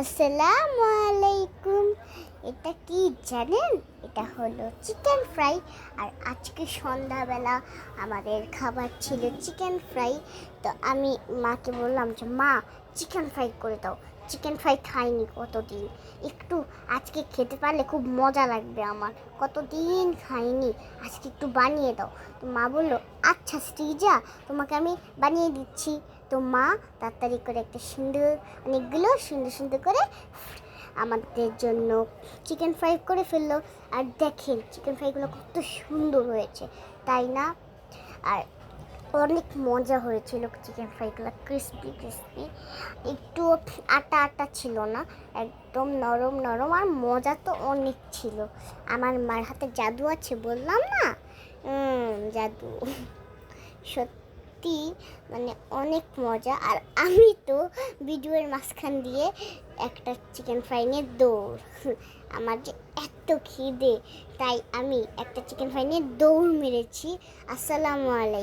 আসসালামু আলাইকুম এটা কি জানেন? এটা হলো চিকেন ফ্রাই। আর আজকে সন্ধ্যাবেলা আমাদের খাবার ছিল চিকেন ফ্রাই। তো আমি মাকে বললাম যে, মা, চিকেন ফ্রাই করে দাও। চিকেন ফ্রাই খাইনি কতদিন? একটু আজকে খেতে পারলে খুব মজা লাগবে আমার। কতদিন খাইনি? আজকে একটু বানিয়ে দাও। তো মা বলল আচ্ছা শ্রীজা, তোমাকে আমি বানিয়ে দিচ্ছি। তো মা, তাড়াতাড়ি করে একটা সুন্দর অনেকগুলো সুন্দর সুন্দর করে আমাদের জন্য চিকেন ফ্রাই করে ফেলল। আর দেখেন চিকেন ফ্রাইগুলো কত সুন্দর হয়েছে, তাই না? আর অনেক মজা হয়েছিল চিকেন ফ্রাইগুলো ক্রিস্পি ক্রিস্পি একটু আটা আটা ছিল না, একদম নরম নরম, আর মজা তো অনেক ছিল। আমার মার হাতে জাদু আছে, বললাম না? জাদু। জাদু সত্যি মানে অনেক মজা। আর আমি তো ভিডিওর মাঝখান দিয়ে একটা চিকেন ফ্রাই নিয়ে দৌড়। আমার যে এত খিদে, তাই আমি একটা চিকেন ফ্রাই নিয়ে দৌড় মেরেছি। আসসালামু আলাইকুম।